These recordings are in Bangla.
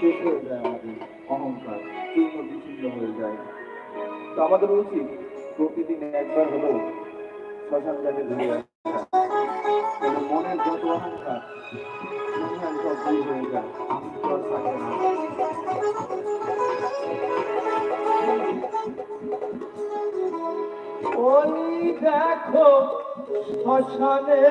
শেষ হয়ে যায় আমাদের অহংকার, চূর্ণ বিচ্ছিন্ন হয়ে যায়। তো আমাদের উচিত প্রতিদিন একবার হলেও শ্মশান আসা। কিন্তু মনের যত অহংকার দূর হয়ে যায়। অস্তিত্ব আর থাকে না। ওই দেখো শ্মশানে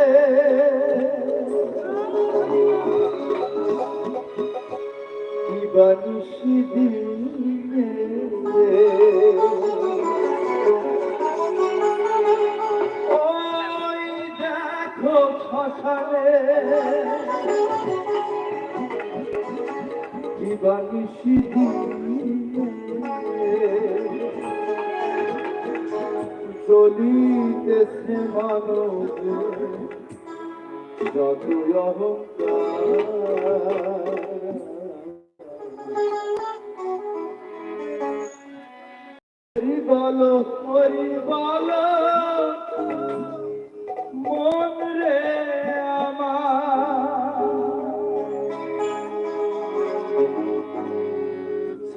দিবানিশি দিনে। ওই দেখো শ্মশানে দিবানিশি দিনে। চলিতেছে মানব যত হরি বল হরি বল মন রে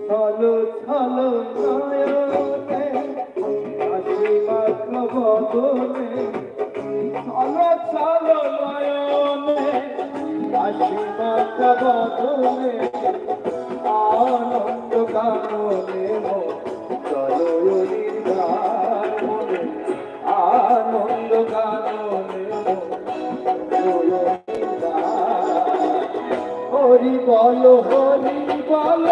ছলো ছলো নয়নে হাসি মাখা বদনে ছলো ছলো নয়নে হাসি মাখা বদনে হরি বল হরি বল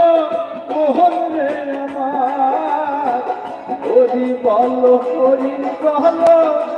মোহন রে আমার হরি বল হরি বল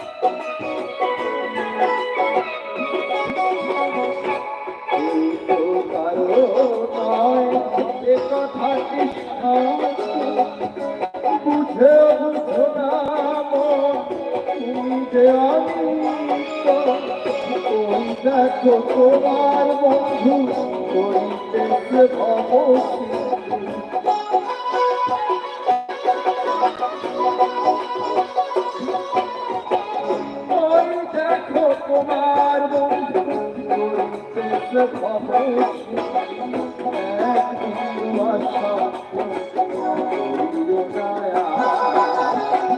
তোমার বন্ধু করিতেছে দেখো তোমার বন্ধু করিতেছে ভবসী।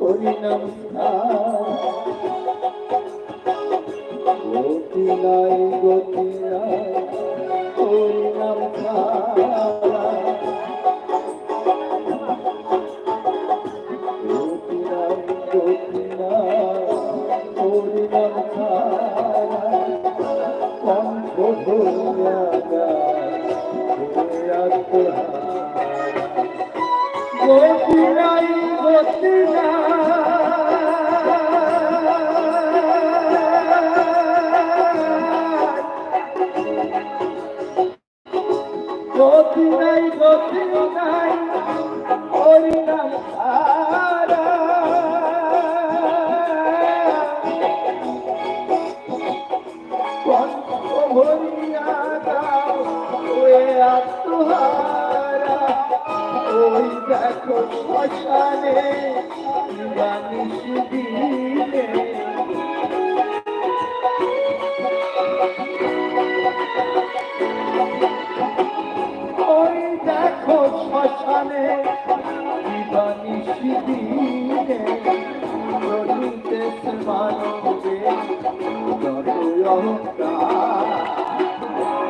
হরিনাম গতি নাই গতি নাই হরিনাম গতি নাই গতি নাই হরিনাম কণ্ঠ ধরিয়া গায় গতি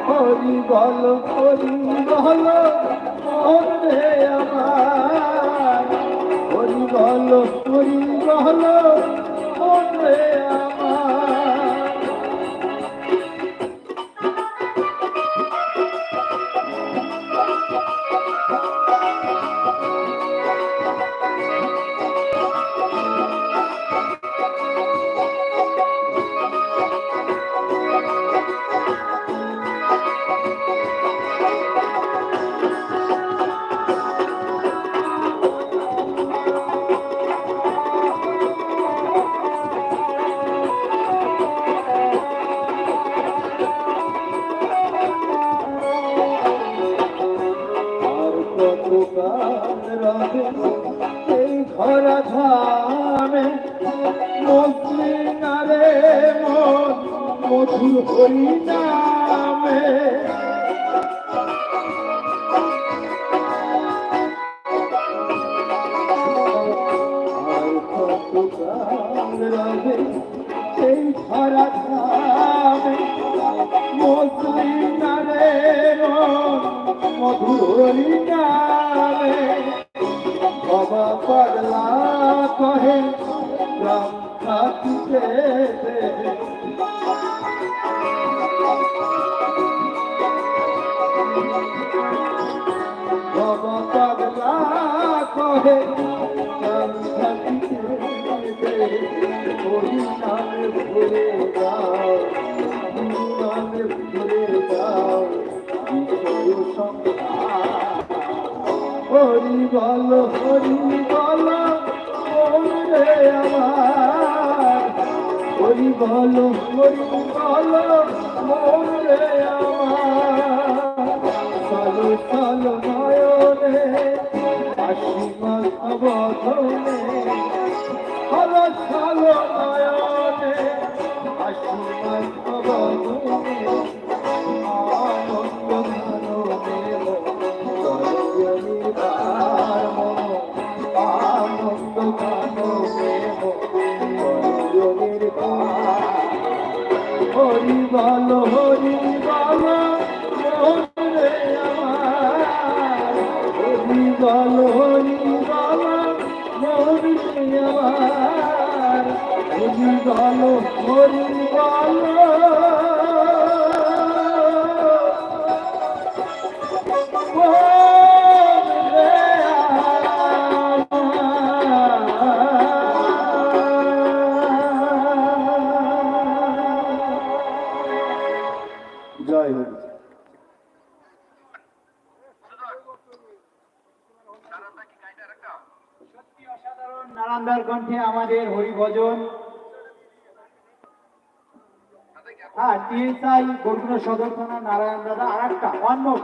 হরি বল হরি বল মনে আমার বল হরি বল মনে আমার রবে এই ঘরা ধামে মসলিনারে মন মধুর হরি নামে রবে এই ঘরা ধামে মসলিনারে মন মধুরি বাবা পাগলা কহে থাকিতে বাবা পাগলা কহে হরি বলো হরি বলো রে আমার। চলো চলো নয়নে চলো নয়নে আশীর্বাদ অবধনে জয় হরি। নারায়ণদার কণ্ঠে আমাদের হরিভজন। হ্যাঁ টিএসআই গরুগুলো সদর থানা নারায়ণ দাদা আর একটা মোর